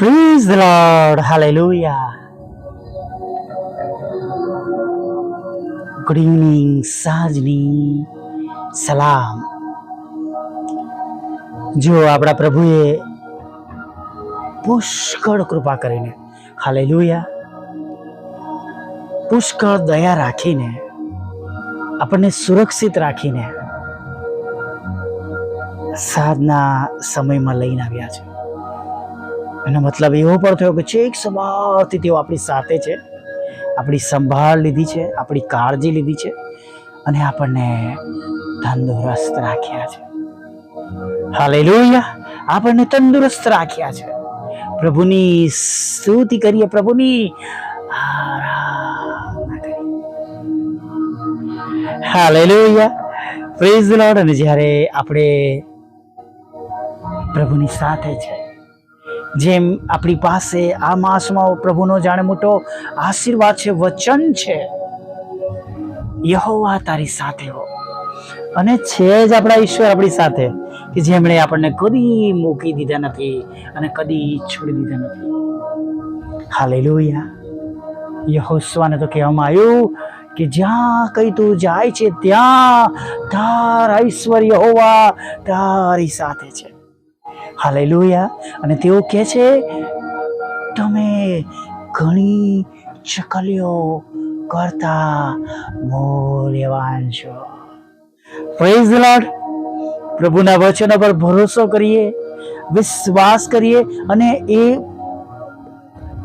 Praise the Lord. Hallelujah. Good evening, સાંજની સલામ જો આપણા પ્રભુએ પુષ્કળ કૃપા કરીને હાલેલુયા પુષ્કળ દયા રાખીને આપણને સુરક્ષિત રાખીને સાંજના સમયમાં લઈને આવ્યા છે એનો મતલબ એવો પણ થયો કે છેક સવારથી તેઓ આપણી સાથે છે. આપણી સંભાળ લીધી છે, આપણી કાળજી લીધી છે અને આપણને તંદુરસ્ત રાખ્યા છે. હાલે આપણને તંદુરસ્ત રાખ્યા છે. પ્રભુની સ્તુતિ કરીએ, પ્રભુની હાલે પ્રેઝ લોર્ડ અને જ્યારે આપણે પ્રભુની સાથે છે જેમ આપણી પાસે આ માસમાં પ્રભુનો જાણે મોટો આશીર્વાદ છે, વચન છે. યહોવા તારી સાથે હો અને છે જ આપણા ઈશ્વર આપણી સાથે, કે જેમણે આપણને કદી મૂકી દીધા નથી અને કદી છોડી દીધા નથી. હાલેલુયા. યહોસ્વાને તો કહેવામાં આવ્યું કે જ્યાં કઈ તું જાય છે, ત્યાં તારા ઈશ્વર યહોવા તારી સાથે છે. હાલેલુયા. અને તેઓ કહે છે, તમે ઘણી ચકલીઓ કરતા મૂલ્યવાન છો. પ્રેઝ લોર્ડ પ્રભુના વચનો પર ભરોસો કરીએ, વિશ્વાસ કરીએ અને એ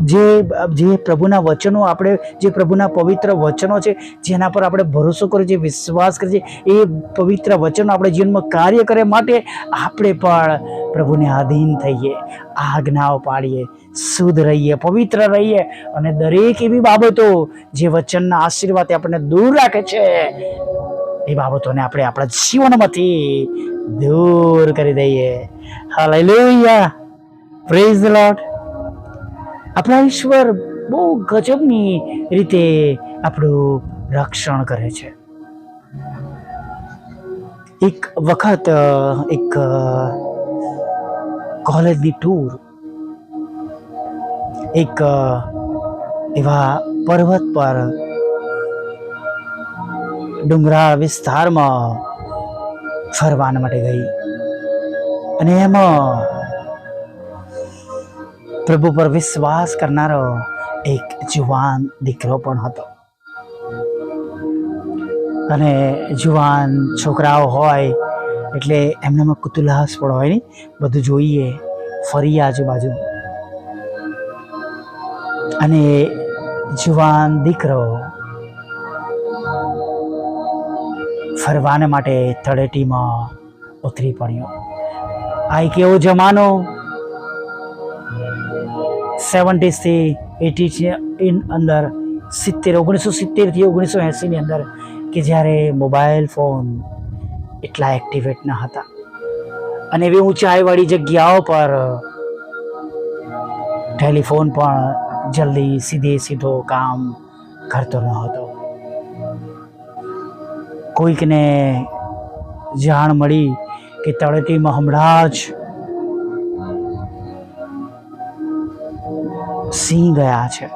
જે જે પ્રભુના વચનો આપણે, જે પ્રભુના પવિત્ર વચનો છે, જેના પર આપણે ભરોસો કરીએ છીએ, વિશ્વાસ કરીએ છીએ, એ પવિત્ર વચનો આપણે જીવનમાં કાર્ય કરે માટે આપણે પણ પ્રભુને આધીન થઈએ, આજ્ઞાઓ પાડીએ, શુદ્ધ રહીએ, પવિત્ર રહીએ અને દરેક એવી બાબતો જે વચનના આશીર્વાદ આપણને દૂર રાખે છે, એ બાબતોને આપણે આપણા જીવનમાંથી દૂર કરી દઈએ. હાલેલુયા પ્રેઝ લોર્ડ આપણા ઈશ્વર બહુ ગજબની રીતે આપણું રક્ષણ કરે છે. એક વખત એક કોલેજની ટૂર એક એવા પર્વત પર ડુંગરાળ વિસ્તારમાં ફરવાના માટે ગઈ. અને એમાં પ્રભુ પર વિશ્વાસ કરનારો એક જુવાન દીકરો પણ હતો. અને જુવાન છોકરાઓ હોય, એટલે એમનામાં કુતુલાસ પણ હોય ને, બધું જોઈએ, ફરી આજુબાજુ. અને જુવાન દીકરો ફરવાને માટે તળેટીમાં ઉતરી પડ્યો. આ એક એવો જમાનો સેવન્ટીસથી એટી ઇન અંદર સિત્તેર, ઓગણીસો સિત્તેરથી ઓગણીસો એંસીની અંદર કે જ્યારે મોબાઈલ ફોન એટલા એક્ટિવેટ ન હતા. અને એવી ઊંચાઈવાળી જગ્યાઓ પર ટેલિફોન પણ જલ્દી સીધે સીધો કામ કરતો ન હતો. કોઈકને જાણ મળી કે તળેટીમાં હમણાં જ સિંહ ગયા છે.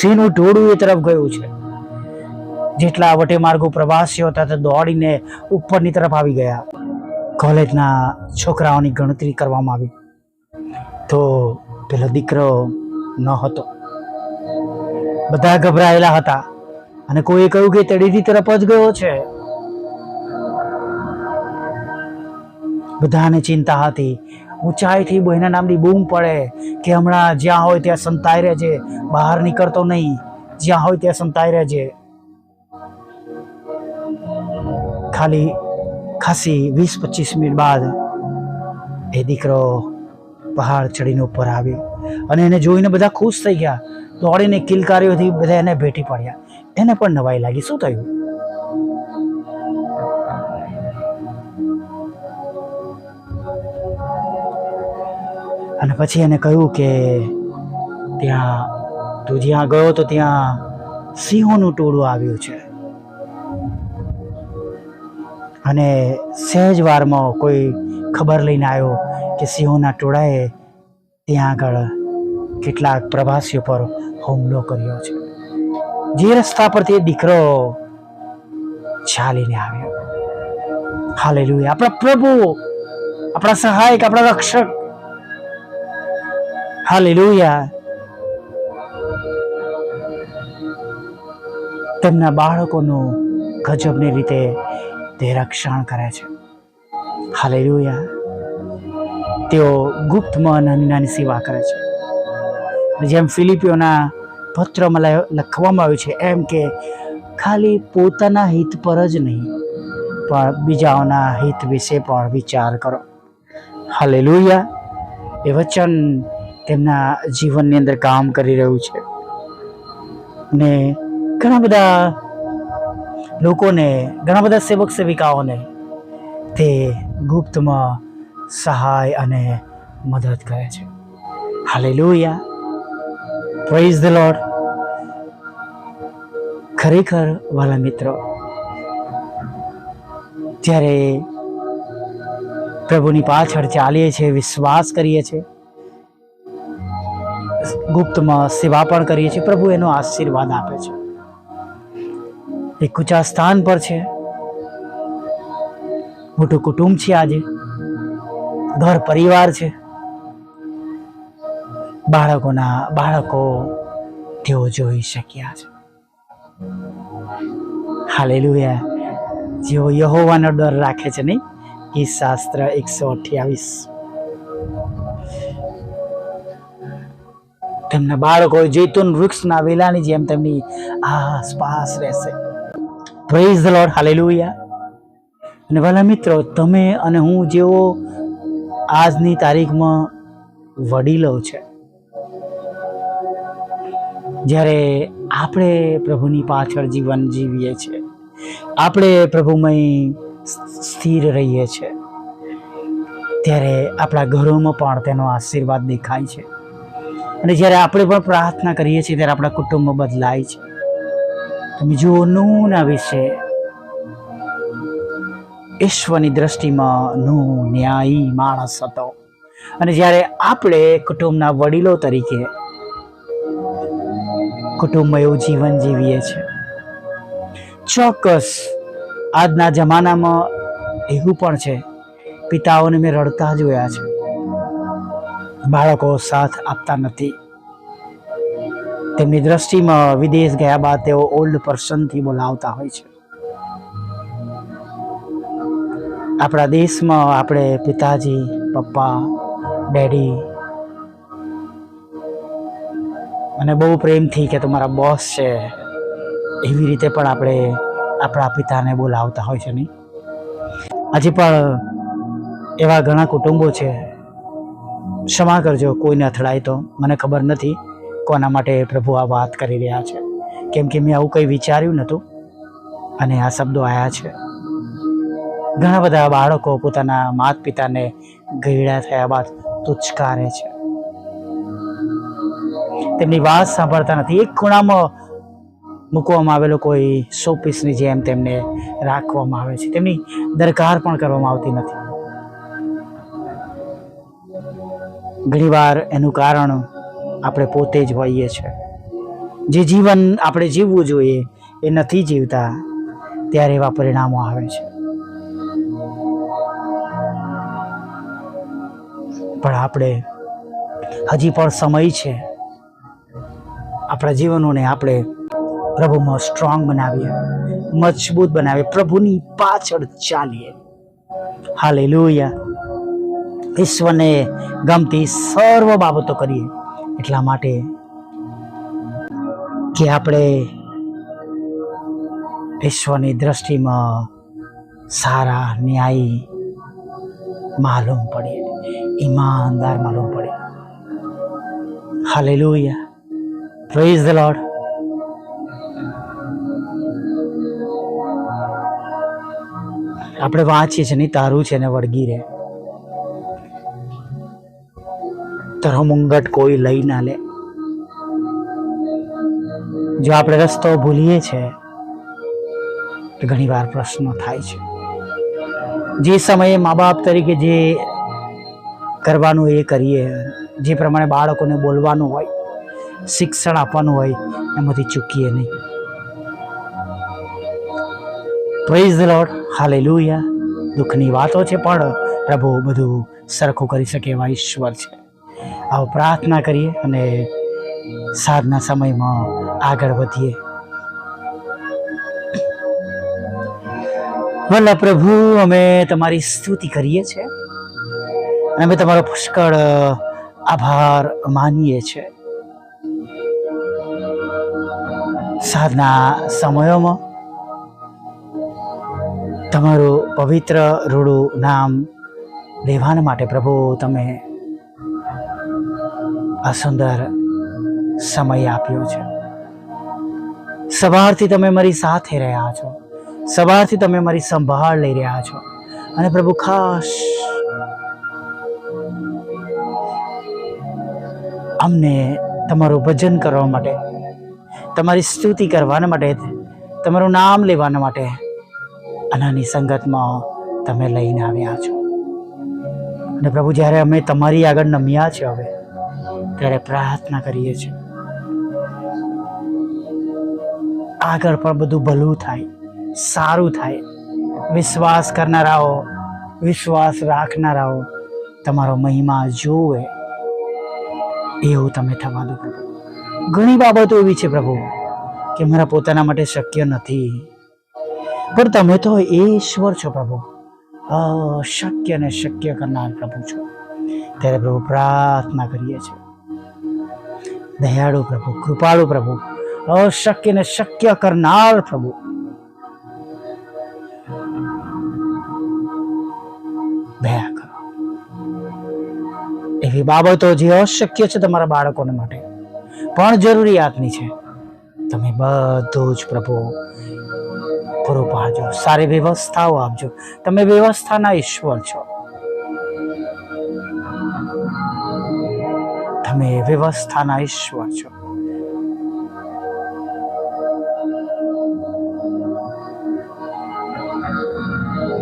સિંહનું ટોળું એ તરફ ગયું છે. જેટલા વટે માર્ગો પ્રવાસીઓ હતા દોડીને ઉપરની તરફ આવી ગયા. કોલેજના છોકરાઓની ગણતરી કરવામાં આવી. તો પેલો દીકરો ન હતો. બધા ગભરાયેલા હતા અને કોઈએ કહ્યું કે તળીથી તરફ જ ગયો છે. બધાને ચિંતા હતી ઊંચાઈથી બહેના નામની બૂમ પડે કે હમણાં જ્યાં હોય ત્યાં સંતાઈ રહેજે, બહાર નીકળતો નહીં, જ્યાં હોય ત્યાં સંતાઈ રહેજે. ખાલી ખાસી વીસ પચીસ મિનિટ બાદ એ દીકરો પહાડ ચડીને ઉપર આવ્યો અને એને જોઈને બધા ખુશ થઈ ગયા. દોડીને કિલકારીઓથી બધા એને ભેટી પડ્યા. એને પણ નવાઈ લાગી. શું થયું? અને પછી એને કહ્યું કે ત્યાં તું જ્યાં ગયો તો ત્યાં સિંહોનું ટોળું આવ્યું છે. અને સહેજ વારમાં કોઈ ખબર લઈને આવ્યો કે સિંહોના ટોળાએ ત્યાં આગળ કેટલાક પ્રવાસીઓ પર હુમલો કર્યો છે. જે રસ્તા પરથી દીકરો ચાલીને આવ્યો. હાલે આપણા પ્રભુ, આપણા સહાયક, આપણા રક્ષક. હાલેલુયા તેમના બાળકોનું ગજબની રીતે તે રક્ષણ કરે છે. હાલેલુયા તેઓ ગુપ્તમાં નાની નાની સેવા કરે છે. જેમ ફિલિપીઓના પત્રમાં લખવામાં આવ્યું છે એમ કે ખાલી પોતાના હિત પર જ નહીં, પણ બીજાઓના હિત વિશે પણ વિચાર કરો. હાલેલુયા એ વચન તેમના જીવનની અંદર કામ કરી રહ્યું છે. ને ઘણા બધા લોકોને, ઘણા બધા સેવક સેવિકાઓને તે ગુપ્તમાં સહાય અને મદદ કરે છે. હાલેલુયા. પ્રેઝ ધ લોર્ડ ખરેખર વાલા મિત્રો જ્યારે પ્રભુની પાછળ ચાલીએ છીએ, વિશ્વાસ કરીએ છીએ ગુપ્તમાં સેવા પણ કરીએ છીએ. પ્રભુ એનો આશીર્વાદ આપે છે. એક ઊંચા સ્થાન પર છે. મોટું કુટુંબ છે આજે. ઘર પરિવાર છે. બાળકોના બાળકો તેઓ જોઈ શક્યા છે. હાલેલુયા. જેઓ યહોવાનો ડર રાખે છે નહીં? એ શાસ્ત્ર એકસો અઠ્યાવીસ. તેમના બાળકો જૈતુન વૃક્ષના વેલાની જેમ તેમની આસપાસ રહેશે. પ્રેઝ ધ લોર્ડ હાલેલુયા અને વાલા મિત્રો, તમે અને હું જેવો આજની તારીખમાં વડીલો છે, જ્યારે આપણે પ્રભુની પાછળ જીવન જીવીએ છીએ, આપણે પ્રભુમય સ્થિર રહીએ છીએ, ત્યારે આપણા ઘરોમાં પણ તેનો આશીર્વાદ દેખાય છે. અને જ્યારે આપણે પણ પ્રાર્થના કરીએ છીએ ત્યારે આપણા કુટુંબ બદલાય છે. તમે જુઓ નૂના વિશે. ઈશ્વરની દ્રષ્ટિમાં નું ન્યાયી માણસ હતો. અને જ્યારે આપણે કુટુંબના વડીલો તરીકે કુટુંબમાં એવું જીવન જીવીએ છીએ. ચોક્કસ આજના જમાનામાં એવું પણ છે. પિતાઓને મેં રડતા જોયા છે. બાળકો સાથ આપતા નથી. તેમની દ્રષ્ટિમાં વિદેશ ગયા બાદ તેઓ ઓલ્ડ પર્સનથી બોલાવતા હોય છે. આપણા દેશમાં આપણે પિતાજી, પપ્પા, ડેડી અને બહુ પ્રેમથી કે તમારા બોસ છે, એવી રીતે પણ આપણે આપણા પિતાને બોલાવતા હોય છે નહીં? હજી પણ એવા ઘણા કુટુંબો છે ક્ષમા કરજો, કોઈને અથડાય તો. મને ખબર નથી કોના માટે પ્રભુ આ વાત કરી રહ્યા છે. કેમ કે મેં આવું કંઈ વિચાર્યું નહોતું અને આ શબ્દો આવ્યા છે. ઘણા બધા બાળકો પોતાના માત પિતાને ગયડા થયા બાદ તુચકારે છે. તેમની વાત સાંભળતા નથી. એક ખૂણામાં મૂકવામાં આવેલો કોઈ શોપીસની જેમ તેમને રાખવામાં આવે છે. તેમની દરકાર પણ કરવામાં આવતી નથી. ઘણીવાર એનું કારણ આપણે પોતે જ હોઈએ છીએ. જે જીવન આપણે જીવવું જોઈએ એ નથી જીવતા, ત્યારે એવા પરિણામો આવે છે. પણ આપણે, હજી પણ સમય છે. આપણા જીવનોને આપણે પ્રભુમાં સ્ટ્રોંગ બનાવીએ, મજબૂત બનાવીએ, પ્રભુની પાછળ ચાલીએ. હાલેલુયા. ઈશ્વરને ગમતી સર્વ બાબતો કરીએ એટલા માટે કે આપણે ઈશ્વરની દ્રષ્ટિમાં સારા ન્યાયી માલુમ પડે ઈમાનદાર માલુમ પડે હાલેલુયા. પ્રેઝ ધ લોર્ડ આપણે વાંચીએ છીએ નહીં તારું છે ને વળગી રહે. તારો મુંગટ કોઈ લઈ ના લે. જો આપણે રસ્તો ભૂલીએ છીએ તો ઘણી વાર પ્રશ્નો થાય છે. જે સમયે મા બાપ તરીકે જે કરવાનું એ કરીએ, જે પ્રમાણે બાળકોને બોલવાનું હોય, શિક્ષણ આપવાનું હોય, એમાંથી ચૂકીએ નહીં. પ્રેઝ ધ હાલે લુયા દુઃખની વાતો છે પણ પ્રભુ બધું સરખું કરી શકે એવા ઈશ્વર છે. આવો પ્રાર્થના કરીએ અને સાધના સમયમાં આગળ વધીએ. ભલા પ્રભુ, અમે તમારી સ્તુતિ કરીએ છીએ અને અમે તમારો પુષ્કળ આભાર માનીએ છીએ. સાધના સમયોમાં તમારું પવિત્ર રૂડું નામ લેવાના માટે પ્રભુ, તમે આ સુંદર સમય આપ્યો છે. સવારથી તમે મારી સાથે રહ્યા છો. સવારથી તમે મારી સંભાળ લઈ રહ્યા છો. અને પ્રભુ ખાસ અમને તમારું ભજન કરવા માટે, તમારી સ્તુતિ કરવાના માટે, તમારું નામ લેવાના માટે આનાની સંગતમાં તમે લઈને આવ્યા છો. અને પ્રભુ જ્યારે અમે તમારી આગળ નમ્યા છે હવે ત્યારે પ્રાર્થના કરીએ છીએ. આગળ પણ બધું ભલું થાય, સારું થાય. વિશ્વાસ કરનારાઓ, વિશ્વાસ રાખનારાઓ તમારો મહિમા જોવે એવું તમે થવા દો પ્રભુ. ઘણી બાબતો એવી છે પ્રભુ કે મારા પોતાના માટે શક્ય નથી. પણ તમે તો ઈશ્વર છો પ્રભુ. અશક્ય ને શક્ય કરનાર પ્રભુ છો. ત્યારે પ્રભુ પ્રાર્થના કરીએ છીએ. દયાળુ પ્રભુ, કૃપાળુ પ્રભુ, અશક્ય ને શક્ય કરનાર પ્રભુ. દયા કરો. એવી બાબતો જે અશક્ય છે તમારા બાળકોને માટે. પણ જરૂરિયાતની છે. તમે બધું જ પ્રભુ પૂરું પાડજો સારી વ્યવસ્થાઓ આપજો. તમે વ્યવસ્થાના ઈશ્વર છો. તમે વ્યવસ્થાના ઈશ્વર છો.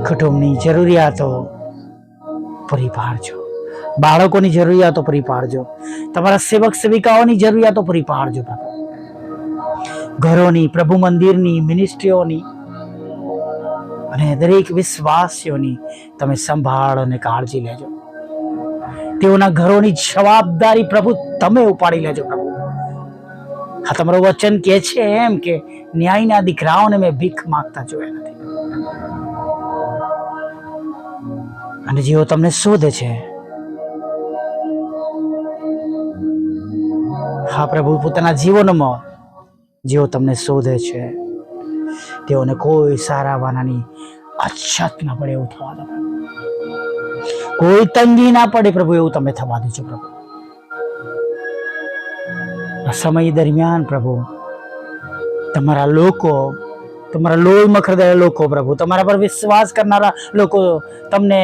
કુટુંબની જરૂરિયાતો પૂરી પાડજો બાળકોની જરૂરિયાતો પૂરી પાડજો તમારા સેવક સેવિકાઓની જરૂરિયાતો પૂરી પાડજો પ્રભુ ઘરોની, પ્રભુ મંદિરની, મિનિસ્ટ્રીઓની અને દરેક વિશ્વાસીઓની તમે સંભાળ અને કાળજી લેજો. તેઓના ઘરોની જવાબદારી પ્રભુ તમે ઉપાડી લેજો પ્રભુ આ તમારું વચન કે છે એમ કે ન્યાયના દીકરાઓને મેં ભીખ માંગતા જોયા નથી અને જેઓ તમને શોધે છે, હા, પ્રભુ, પોતાના જીવનમાં જેઓ તમને શોધે છે, તેઓને કોઈ સારા વાનાની અછત ના પડે એવું થવા દો. કોઈ તંગી ના પડે પ્રભુ, એવું તમે થવા દેજો પ્રભુ. સમય દરમિયાન પ્રભુ, તમારા લોકો, તમારા લોહી મખરદાર લોકો પ્રભુ, તમારા પર વિશ્વાસ કરનારા લોકો તમને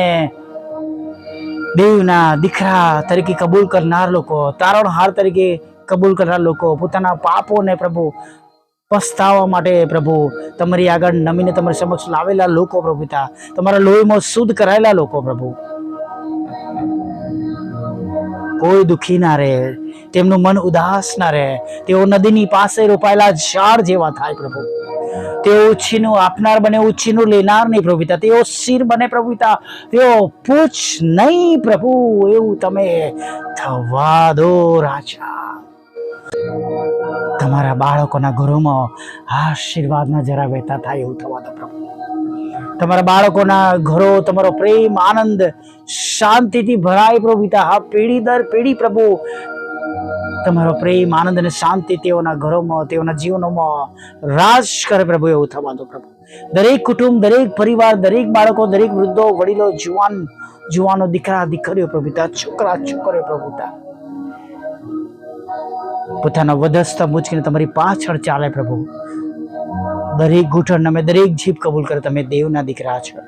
દેવના દીકરા તરીકે કબૂલ કરનાર લોકો તારણહાર તરીકે કબૂલ કરનાર લોકો, પોતાના પાપોને પ્રભુ, પસ્તાવા માટે પ્રભુ, તમારી આગળ નમીને તમારી સમક્ષ લાવેલા લોકો પ્રભુ પિતા, તમારા લોહીમાં શુદ્ધ કરાયેલા લોકો પ્રભુ. કોઈ દુખી ના રહે, તેમનું મન ઉદાસ ના રહે. તેઓ નદીની પાસે રોપાયેલા ઝાડ જેવા થાય પ્રભુ. તેઓ ઉછીનું આપનાર બને, ઉછીનું લેનાર નહીં પ્રભુ પિતા. તેઓ શિર બને પ્રભુ પિતા. તેઓ પૂછ નહીં પ્રભુ, એવું તમે થવા દો રાજા. તમારા બાળકોના ઘરોમાં આશીર્વાદના જરા વહેતા થાય એવું થવા દો તમારા બાળકોના ઘરો, તમારો પ્રેમ, આનંદ, શાંતિથી ભરાય પ્રભુ પિતા. હા, પેઢી દર પેઢી પ્રભુ, તમારો પ્રેમ, આનંદ અને શાંતિ તેઓના ઘરોમાં, તેઓના જીવનોમાં રાજ કરે પ્રભુ એવું થવા દો પ્રભુ. દરેક કુટુંબ, દરેક પરિવાર, દરેક બાળકો, દરેક વૃદ્ધો, વડીલો, જુવાન, જુવાનો, દીકરા, દીકરીઓ પ્રભુ પિતા, છોકરા, છોકરીઓ પ્રભુ પિતા. પોતાના વધસ્તા મૂચકીને તમારી પાછળ ચાલે પ્રભુ. દરેક ઘૂંટણ અમે દરેક જીભ કબૂલ કરે, તમે દેવના દીકરા છો.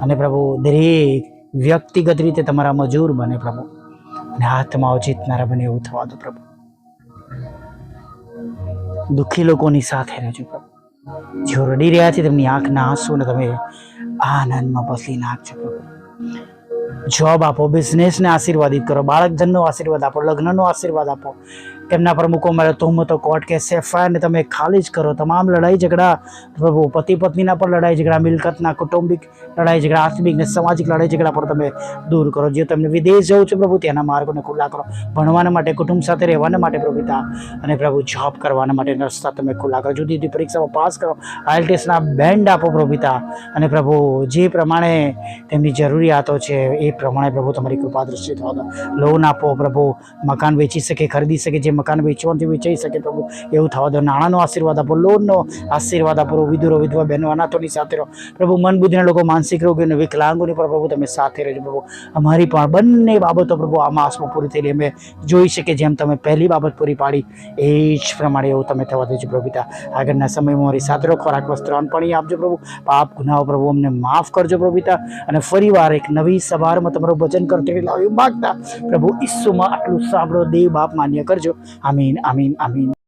અને પ્રભુ, દરેક વ્યક્તિગત રીતે તમારા મજૂર બને પ્રભુ. અને હાથમાં જીતનારા બને એવું થવા દો પ્રભુ. દુઃખી લોકોની સાથે રહેજો પ્રભુ. જેઓ રડી રહ્યા છે તેમની આંખના આંસુને તમે આનંદમાં બદલી નાખજો પ્રભુ. જોબ આપો બિઝનેસને આશીર્વાદિત કરો બાળકજનનો આશીર્વાદ આપો, લગ્નનો આશીર્વાદ આપો. તેમના પર મૂકો મારે તોહમતો કોર્ટ કે એફઆઈઆરને તમે ખાલી જ કરો. તમામ લડાઈ ઝઘડા, પ્રભુ, પતિ પત્નીના પણ લડાઈ ઝઘડા, મિલકતના, કૌટુંબિક લડાઈ ઝઘડા આત્મિક ને સામાજિક લડાઈ ઝઘડા પર તમે દૂર કરો. જે તમને વિદેશ જવું છે પ્રભુ, ત્યાંના માર્ગોને ખુલ્લા કરો. ભણવાના માટે, કુટુંબ સાથે રહેવાના માટે પ્રભુ અને પ્રભુ જોબ કરવાના માટે રસ્તા તમે ખુલ્લા કરો. જુદી જુદી પરીક્ષામાં પાસ કરો. આઈએલટીએસના બેન્ડ આપો પ્રભુ અને પ્રભુ જે પ્રમાણે તેમની જરૂરિયાતો છે એ પ્રમાણે પ્રભુ તમારી કૃપા દ્રષ્ટિ થવા લોન આપો પ્રભુ, મકાન વેચી શકે, ખરીદી શકે, જે મકાન વેચવાથી વેચાઈ શકે પ્રભુ એવું થવા દો. નાણાંનો આશીર્વાદ આપો, લોનનો આશીર્વાદ આપો, વિધુરો, વિધવા બહેનો, અનાથોની સાથે રહો. પ્રભુ, મન બુદ્ધિના લોકો, માનસિક રોગો અને વિકલાંગોની પણ પ્રભુ તમે સાથે રહેજો પ્રભુ. અમારી પણ બંને બાબતો પ્રભુ આ માસમાં પૂરી થયેલી. અમે જોઈ શકીએ જેમ તમે પહેલી બાબત પૂરી પાડી, એ જ પ્રમાણે એવું તમે થવા દેજો પ્રભુ આગળના સમયમાં મારી સાથે રહો, ખોરાક, વસ્ત્ર અનપણી પાણી આપજો પ્રભુ. પાપ, ગુનાઓ પ્રભુ અમને માફ કરજો પ્રભુ અને ફરીવાર એક નવી સવારમાં તમારું ભજન કરતી લાવ્યું માગતા પ્રભુ ઈસુમાં આટલું સાંભળો દેવ બાપ માન્ય કરજો. আমিন আমিন আমিন